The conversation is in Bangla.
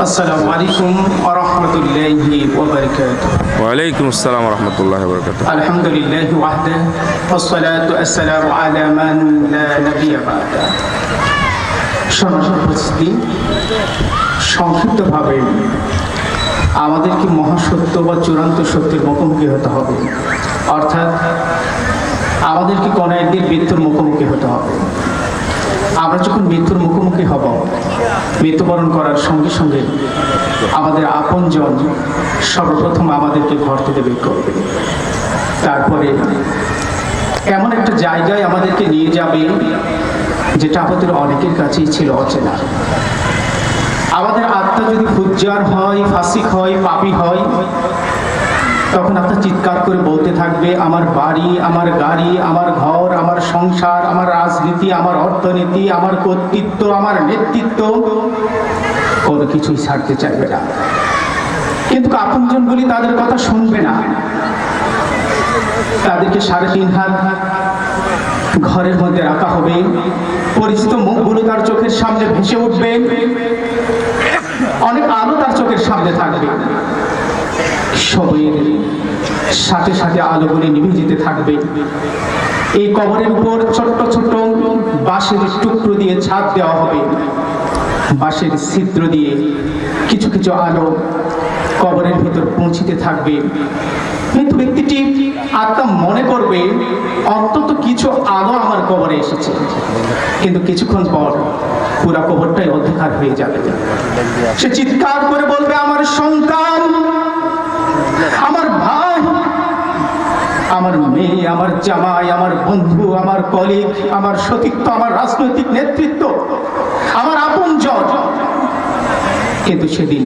السلام عليكم ورحمة الله وبركاته وعليكم السلام ورحمة الله وبركاته الحمد لله وحده والصلاة والسلام على من لا نبي بعده شرح بسدي شرح تبابين আমাদের কি মহাসত্য বা চূড়ান্ত সত্যের মুখোমুখি হতে হবে। অর্থাৎ আমাদেরকে কোনো একদিন মৃত্যুর মুখোমুখি হতে হবে। আমরা যখন মৃত্যুর মুখোমুখি হব, মৃত্যুবরণ করার সঙ্গে সঙ্গে আমাদের আপনজন সর্বপ্রথম আমাদেরকে ঘর থেকে বের করবে তারপরে এমন একটা জায়গায় আমাদেরকে নিয়ে যাবে, যেটা আমাদের অনেকের কাছেই ছিল অচেনা। আমাদের আত্মা যদি ফুজ্জার হয়, ফাসিক হয়, পাপি হয়, তখন আপনার চিৎকার করে বলতে থাকবে, আমার বাড়ি, আমার গাড়ি, আমার ঘর, আমার সংসার, আমার রাজনীতি, আমার অর্থনীতি, আমার কর্তৃত্ব, আমার নেতৃত্ব, কোনো কিছুই ছাড়তে চাইবে না। কিন্তু আপনজনগুলি তাদের কথা শুনবে না। তাদেরকে সাড়ে তিন হাত ঘরের মধ্যে রাখা হবে। পরিচিত মুখগুলো তার চোখের সামনে ভেসে উঠবে। অনেক আলো তার চোখের সামনে থাকবে। সময়ের সাথে সাথে আলোগুলি নিভে যেতে থাকবে। এই কবরের উপর ছোট্ট ছোট্ট বাঁশের টুকরো দিয়ে ছাদ দেওয়া হবে। বাঁশের ছিদ্র দিয়ে কিছু কিছু আলো কবরের ভিতর পৌঁছিতে থাকবে। কিন্তু ব্যক্তিটি আত্মা মনে করবে, অন্তত কিছু আলো আমার কবরে এসেছে। কিন্তু কিছুক্ষণ পর পুরা কবরটাই অন্ধকার হয়ে যাবে। সে চিৎকার করে বলবে, আমার সন্তান, আমার ভাই, আমার মেয়ে, আমার জামাই, আমার বন্ধু, আমার কলিগ, আমার সতীত্ব আমার রাজনৈতিক নেতৃত্ব, আমার আপন কিন্তু সেদিন